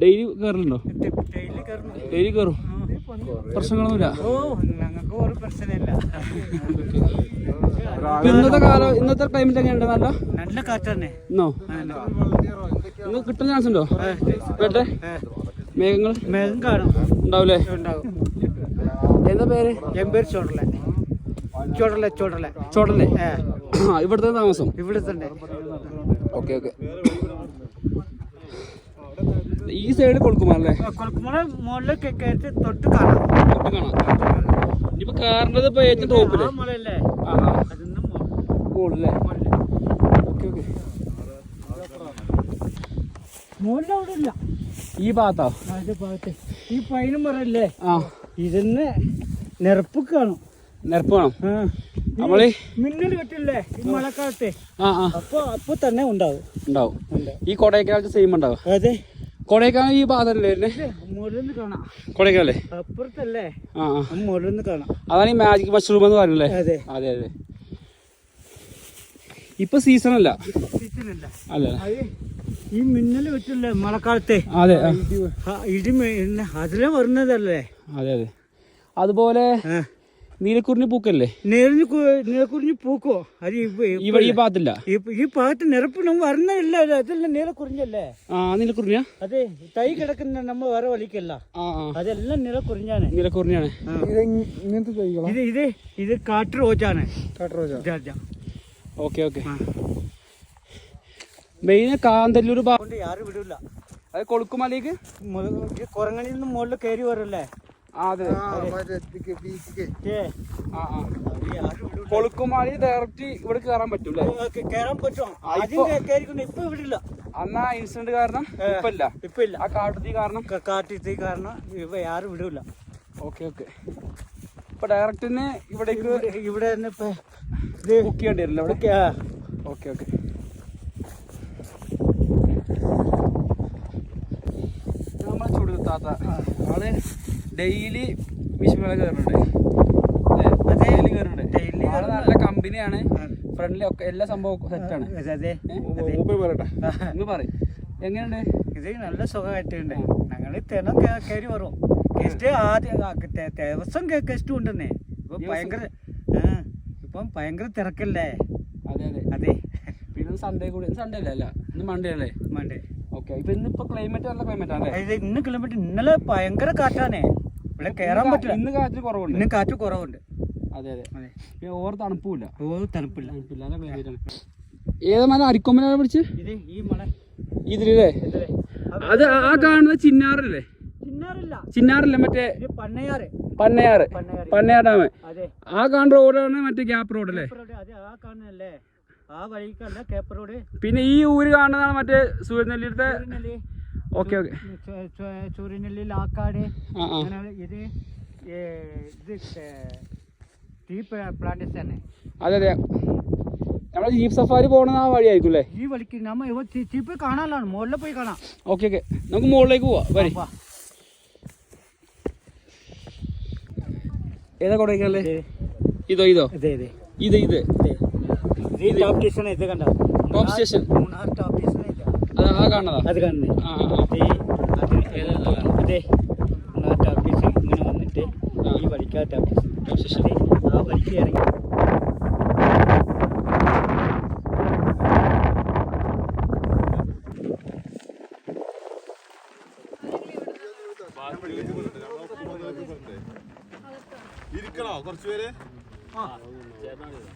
Daily കയറലുണ്ടോ? Daily കയറും? പ്രശ്നങ്ങളൊന്നുമില്ല? ഇന്നത്തെ കാലം ഇന്നത്തെ ടൈമിൽ എങ്ങനെയുണ്ട്? നല്ല? നല്ല കാറ്റ് തന്നെ ഇന്നോ? ഇന്ന് കിട്ടുന്ന ചാൻസ് ഉണ്ടോ? കേട്ടെ മേഘങ്ങൾ? മേഘം കാണും. ഉണ്ടാവൂലേ? ഉണ്ടാവും. എന്താ പേര്? എമ്പേർ ചോടല. ചോടല ചോടല. ചോട്ടല്ലേ ഇവിടുത്തെ താമസം. ഇവിടുത്തെ ഓക്കെ ഓക്കെ. ഈ സൈഡ് കൊടുക്കുമല്ലേ കൊളക്കുമല മുകളിലേക്ക് കയറ്റി തൊട്ട് കാണാം. തൊട്ട് കാണാം. ഇനിയിപ്പോ കാറിന്റെത് ഇപ്പൊ ഏറ്റവും ടോപ്പിൽ ആ മുളയല്ലേ ആ ആ. അതിന്ന് മുകളിലല്ലേ ഓക്കെ ഓക്കെ. മുകളിൽ അവിടെ ഇല്ല. ഈ ഭാഗത്താ? അതിന്റെ ഭാഗത്ത്. ഈ പൈനും പറയല്ലേ ആ. ഇതിന്ന് നിരപ്പ് കാണും. നിരപ്പ് കാണും? നമ്മൾ മിന്നൽ കെട്ടില്ലേ? ഈ മഴക്കാലത്തെ. അപ്പൊ അപ്പൊ തന്നെ ഉണ്ടാവും. ഉണ്ടാവും. ഈ കൊടയക്കാലത്ത് സെയിം ഉണ്ടാവും അതെ. കൊടൈക്കനാൽ ഈ ഭാഗത്തല്ലേ മുകളിൽ കാണാം. അപ്പുറത്തല്ലേ? ആ ആ. മുകളിൽ കാണാം. അതാണ് ഈ മാജിക് മഷ്റൂം എന്ന് പറയുന്നത് അതെ. അതെ അതെ. ഇപ്പൊ സീസൺ അല്ല. അല്ല. ഈ മിന്നൽ വെച്ചല്ലേ മഴക്കാലത്തെ അതെ ഇടി അതിലെ വരുന്നതല്ലേ? അതെ അതെ. അതുപോലെ. നീലക്കുറിഞ്ഞി പൂക്കല്ലേ? നേരിഞ്ഞ് നീലക്കുറിഞ്ഞ് പൂക്കോ? അത് ഇവിടെ ഈ ഭാഗത്തില്ല. ഈ- ഭാഗത്ത് നിരപ്പണം നമ്മ അതെല്ലാം നീലക്കുറിഞ്ഞല്ലേ ആ നീലക്കുറിഞ്ഞ അതെ തൈ കിടക്കുന്ന നമ്മ വേറെ വലിക്കല്ല. അതെല്ലാം നിലക്കുറിഞ്ഞാണ്. നീലക്കുറിഞ്ഞാണ്. ഇങ്ങനത്തെ തൈകളാ? ഇത് ഇത് ഇത് കാട്ടു റോജാണ് കാട്ട് റോജ ഓക്കെ ഓക്കെ. മെയിന് കാന്തല്ലൂർ ഭാഗം കൊണ്ട് ആരും വിടൂല. അത് കൊളുക്കുമലേക്ക്? കുറങ്ങണിന്ന് മുകളിൽ കയറി വരല്ലേ? കൊളുക്കുമാലി ഡയറക്റ്റ് ഇവിടെ കയറാൻ പറ്റും കയറാൻ കേറാൻ പറ്റും ഇപ്പൊ- ഇവിടെ ഇല്ല അന്ന് ആ ഇൻസിഡന്റ് കാരണം ഇപ്പൊ ഇല്ല ഇപ്പൊ ഇല്ല. ആ കാട്ടുതീ കാരണം കാട്ടുതീ കാരണം ഇവ ആരും വിടൂല ഓക്കെ ഓക്കെ. ഇപ്പൊ ഡയറക്റ്റിന് ഇവിടേക്ക് ഇവിടെ- തന്നെ ഇപ്പൊ ബുക്ക് ചെയ്യേണ്ടി വരില്ല ഇവിടെ ഓക്കെ ഓക്കെ നമ്മളെ ചുടു താത്ത. ആൾ ഡെയിലി വിഷുമേള കയറുന്നുണ്ട് ഡെയിലി കയറുന്നുണ്ട് ആൾ നല്ല കമ്പനിയാണ്. ഫ്രണ്ട്ലി ഒക്കെ എല്ലാ സംഭവം സെറ്റാണ് അതെ, അതെ. പറയട്ടെ. ഇന്ന് പറയും. എങ്ങനെയുണ്ട്? ഇത് നല്ല സുഖമായിട്ടുണ്ട്. ഞങ്ങൾ തിനം കേ- കയറി വരും. ഗസ്റ്റ് ആദ്യം ദിവസം ഗസ്റ്റ് ഉണ്ടെന്നേ. ഇപ്പൊ? ഭയങ്കര ഇപ്പം ഭയങ്കര തിരക്കല്ലേ? അതെ അതെ. അതെ. പിന്നെ സൺഡേ കൂടി. സൺഡേ അല്ലേ ഇന്ന് മൺഡേ അല്ലേ? Monday okay. ഇപ്പൊ ഇന്നിപ്പോ ക്ലൈമറ്റ് നല്ല ക്ലൈമറ്റ് ആണ് ഇത് ഇന്ന് കിലോമീറ്റർ ഇന്നലെ ഭയങ്കര കാറ്റാണേ. ഇവിടെ കയറാൻ പറ്റില്ല. ഇന്ന് കാറ്റ് കുറവുണ്ട്. ഇന്ന് കാറ്റ് കുറവുണ്ട്. അതെ അതെ. അതെ. പിന്നെ ഓവർ തണുപ്പില്ല ഓ തണുപ്പില്ല. തണുപ്പില്ല. നല്ല ക്ലൈമറ്റ് ആണ്. ഏതാ മല അരിക്കൊമ്പനാണ് പിടിച്ച്? ഇത് ഈ മല ഇതിലേ അത് ആ- കാണുന്ന ചിന്നാറല്ലേ. ചിന്നാറില്ല മറ്റേ പന്നയാറ്. പന്നയാറ്. പന്നയാർ ഡാം ആ കാണുന്ന റോഡാണ് മറ്റേ ഗ്യാപ്പ് റോഡ് അല്ലേ? ആ വഴിക്കല്ല കേപ്പ് പിന്നെ ഈ ഊര് കാണുന്നതാണ് മറ്റേ സൂര്യനെല്ലിയുടെ സൂര്യനെല്ലി. Okay okay. ചു- ചു- ചൂര്യനെല്ലി ലാക്കാട്. ഇത് ഇത് ടീ പ്ലാന്റേഷൻ അതെ അതെ. നമ്മളെ ജീപ്പ് സഫാരി പോകണത് ആ വഴിയായിരിക്കും അല്ലേ? ഈ വഴിക്ക് നമ്മ ഇവ ജീപ്പ് കാണാനാണ് മുകളിൽ പോയി കാണാം. Okay okay. നമുക്ക് മുകളിലേക്ക് പോവാം. വരി. ഏതാ കൊടൈക്കല്ലേ ഇതേ ഇത്. ഇത് ഇതേ. ഇത്. ടോപ്പ് സ്റ്റേഷൻ ഇത് കണ്ട? Top station Munnar top station ഇത്. അത് ആ കാണുന്നതാ? അത് കാണുന്നേ. ആ ആ, ആ. അതെ മൂന്നാർ ടോപ്പ് സ്റ്റേഷൻ ഇങ്ങനെ വന്നിട്ട് ഈ വഴിക്കാ ടോപ്പ് സ്റ്റേഷൻ ടോപ്പ് സ്റ്റേഷൻ ആ വഴിക്ക് ഇറങ്ങി. ഇരിക്കണോ കുറച്ച് ആ എങ്ങനെയുണ്ട്